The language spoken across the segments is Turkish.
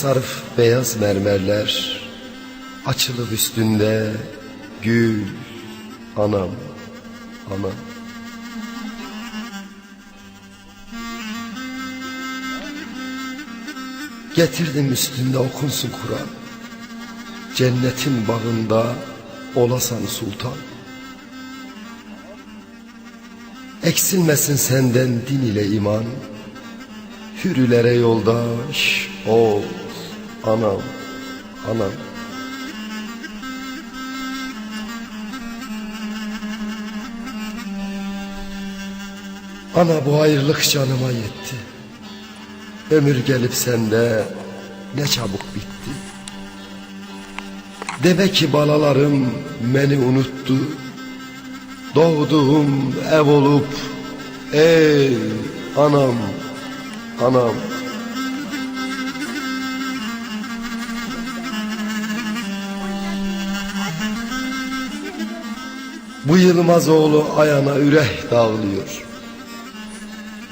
Sapsarıf beyaz mermerler Açılıp üstünde gül. Anam, anam. Getirdim üstünde okunsun Kur'an. Cennetin bağında olasan sultan. Eksilmesin senden din ile iman. Hürülere yoldaş ol Anam, anam. Ana bu ayrılık canıma yetti. Ömür gelip sende ne çabuk bitti. Deme ki balalarım beni unuttu. Doğduğum ev olup ey anam anam Bu Yılmaz oğlu ayağına üreh dağılıyor.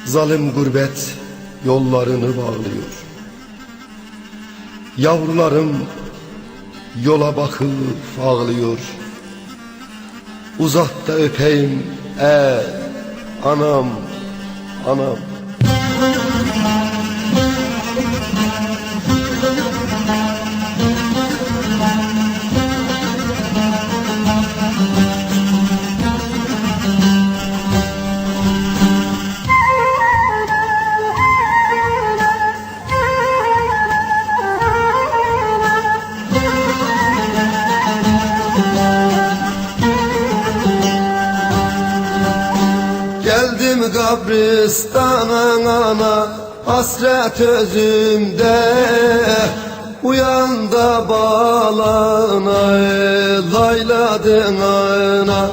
Zalim gurbet yollarını bağlıyor. Yavrularım yola bakıp ağlıyor. Uzak da öpeyim e anam anam Geldim kabristana ana Hasret özümde. Uyan da bağlana Layladın ana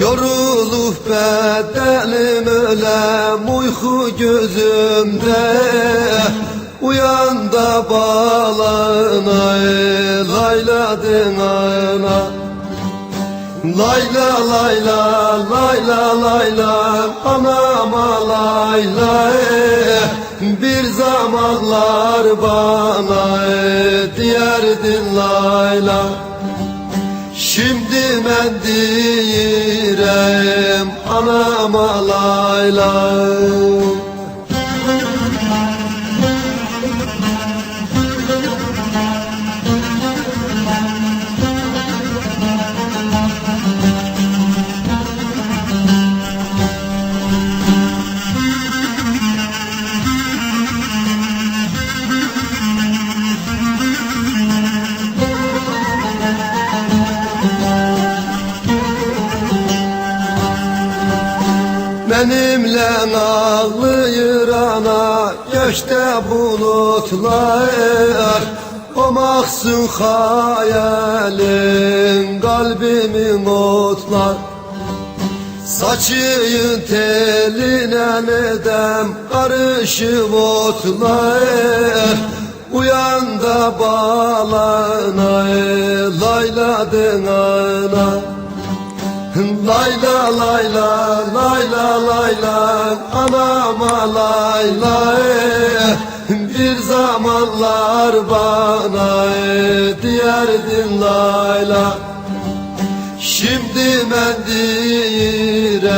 Yorulup bedenim ölem Uyku gözümde. Uyan da bağlana Layladın ana Layla layla layla layla anama layla. Bir zamanlar bana eh, diyerdin layla Şimdi ben direm anama layla Benimle ağlıyor ana Göçte bulutlar O mahzun hayalin Kalbimin otlar Saçıyın teline nedem Karışıp otlar Uyan da bağlana Layladın ana Layla layla layla layla anama layla eh. Bir zamanlar bana diyerdin layla Şimdi ben direm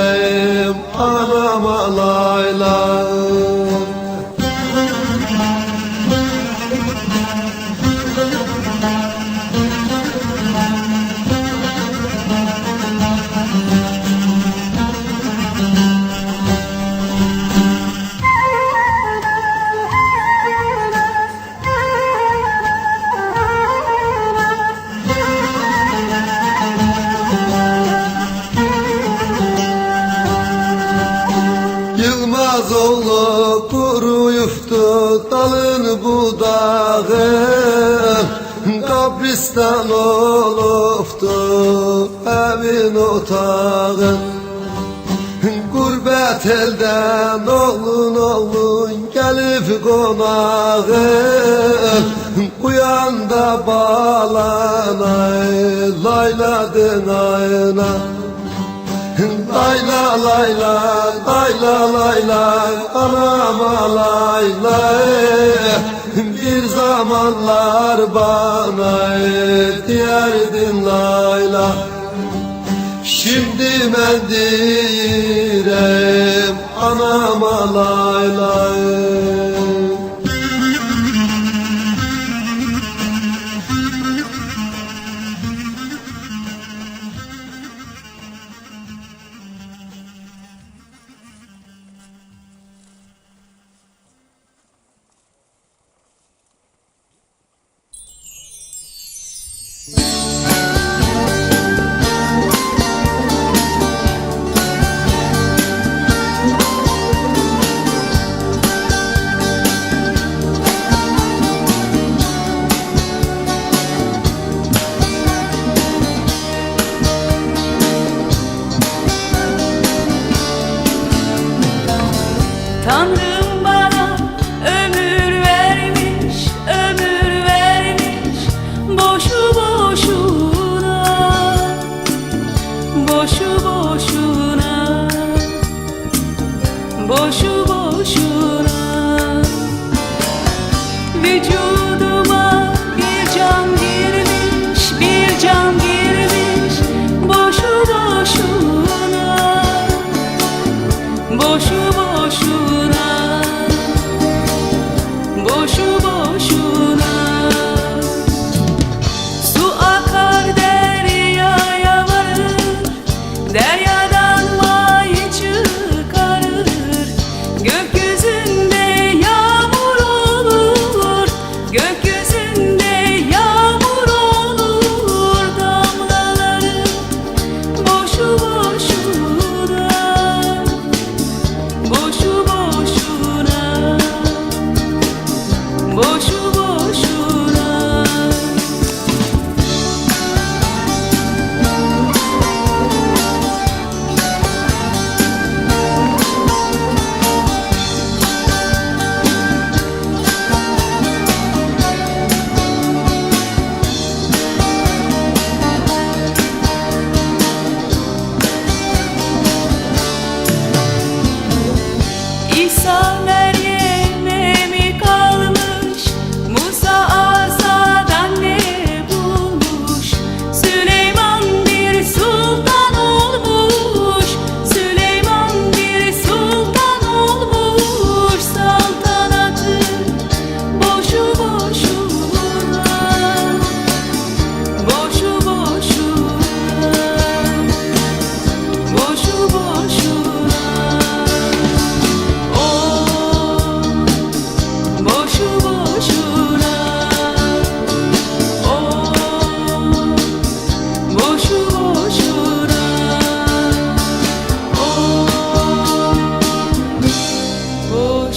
anama layla Yılmaz oğlu kuruyuptu dalın budağı Kabristan oluptu evin otağı. Gurbet elden oğlun oğlun gelip konağı. Uyan da bağlana layladın ayına Layla layla layla anama layla Bir zamanlar bana diyerdin layla Şimdi ben direm anama layla Tanrım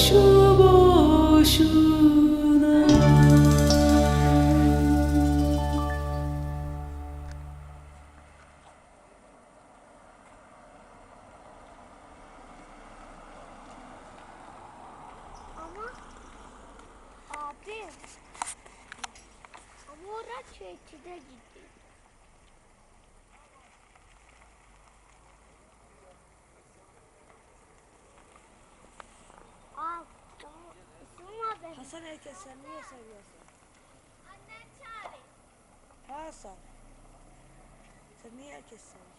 boşu boşuna Ama abi ama çeçide gitti. herkes sen niye seviyorsun? Annen çağırıyor. Hasan. Sen niye herkes seviyor?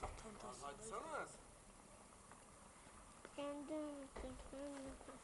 Tam tersi. Açsanız. Kendim. Kendim.